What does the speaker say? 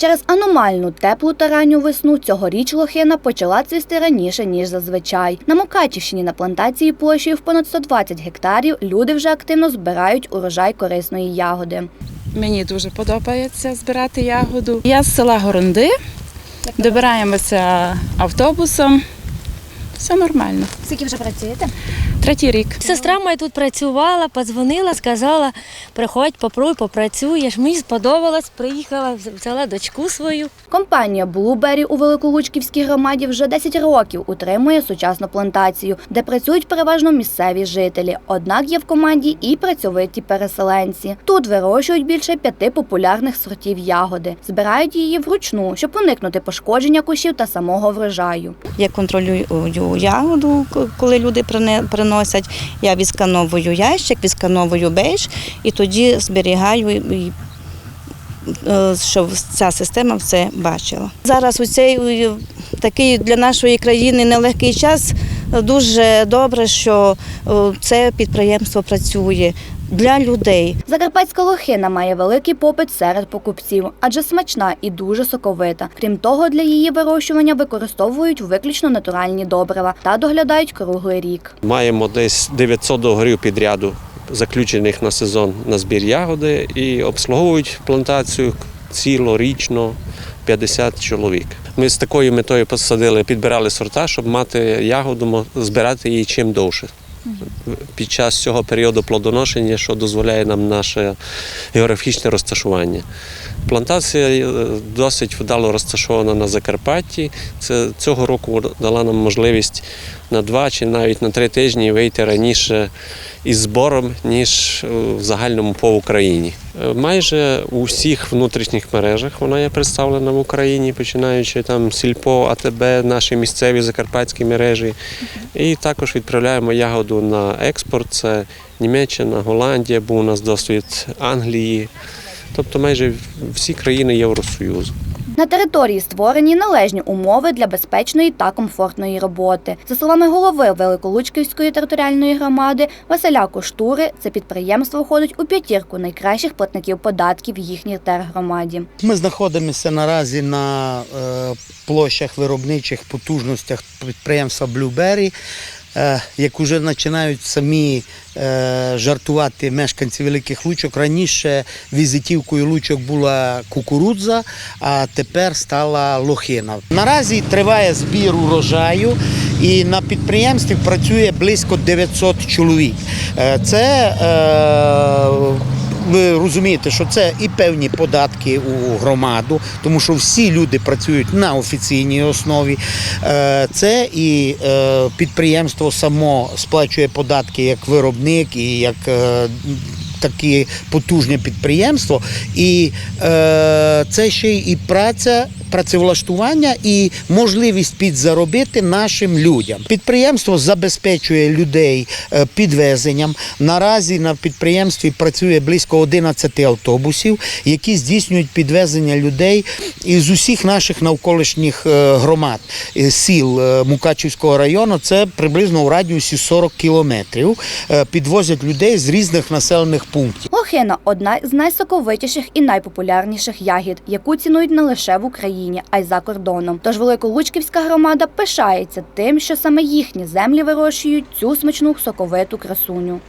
Через аномальну теплу та ранню весну цьогоріч лохина почала цвісти раніше, ніж зазвичай. На Мукачівщині на плантації площею в понад 120 гектарів люди вже активно збирають урожай корисної ягоди. Мені дуже подобається збирати ягоду. Я з села Горонди. Добираємося автобусом. Все нормально. Скільки вже працюєте? Третій рік. Сестра моя тут працювала, подзвонила, сказала, приходь, попробуй, попрацюєш. Мені сподобалось, приїхала, взяла дочку свою. Компанія Blueberry у Великолучківській громаді вже 10 років утримує сучасну плантацію, де працюють переважно місцеві жителі. Однак є в команді і працьовиті переселенці. Тут вирощують більше п'яти популярних сортів ягоди. Збирають її вручну, щоб уникнути пошкодження кущів та самого врожаю. Я контролюю ягоду, коли люди прине- приносять. Я відскановую ящик, відскановую бейдж і тоді зберігаю, е, щоб ця система все бачила. Зараз у цей такий для нашої країни нелегкий час. Дуже добре, що е, це підприємство працює для людей. Закарпатська лохина має великий попит серед покупців, адже смачна і дуже соковита. Крім того, для її вирощування використовують виключно натуральні добрива та доглядають круглий рік. Маємо десь 900 договорів підряду, заключених на сезон на збір ягоди, і обслуговують плантацію цілорічно 50 чоловік. Ми з такою метою посадили, підбирали сорта, щоб мати ягоду, збирати її чим довше. Під час цього періоду плодоношення, що дозволяє нам наше географічне розташування. Плантація е, досить вдало розташована на Закарпатті. Це цього року дала нам можливість на два чи навіть на три тижні вийти раніше із збором, ніж е, в загальному по Україні. Е, Майже у всіх внутрішніх мережах вона є представлена в Україні, починаючи там Сільпо, АТБ, наші місцеві закарпатські мережі. І також відправляємо ягоду на експорт. Це Німеччина, Голландія, був у нас досвід Англії. Тобто майже всі країни Євросоюзу. На території створені належні умови для безпечної та комфортної роботи. За словами голови Великолучківської територіальної громади Василя Коштури, це підприємство входить у п'ятірку найкращих платників податків їхній тергромаді. Ми знаходимося наразі на е, площах виробничих потужностях підприємства Blueberry. Е, Як вже починають самі е, жартувати мешканці великих лучок, раніше візитівкою лучок була кукурудза, а тепер стала лохина. Наразі триває збір урожаю, і на підприємстві працює близько 900 чоловік. Е, Це е, ви розумієте, що це і певні податки у громаду, тому що всі люди працюють на офіційній основі. Е, Це і е, підприємство само сплачує податки як виробник і як е, таке потужне підприємство. І це ще і праця. Працевлаштування і можливість підзаробити нашим людям. Підприємство забезпечує людей е, підвезенням. Наразі на підприємстві працює близько 11 автобусів, які здійснюють підвезення людей із усіх наших навколишніх е, громад е, сіл Мукачівського району. Це приблизно у радіусі 40 кілометрів. Підвозять людей з різних населених пунктів. Лохина одна з найсоковитіших і найпопулярніших ягід, яку цінують не лише в Україні, а й за кордоном. Тож Великолучківська громада пишається тим, що саме їхні землі вирощують цю смачну соковиту красуню.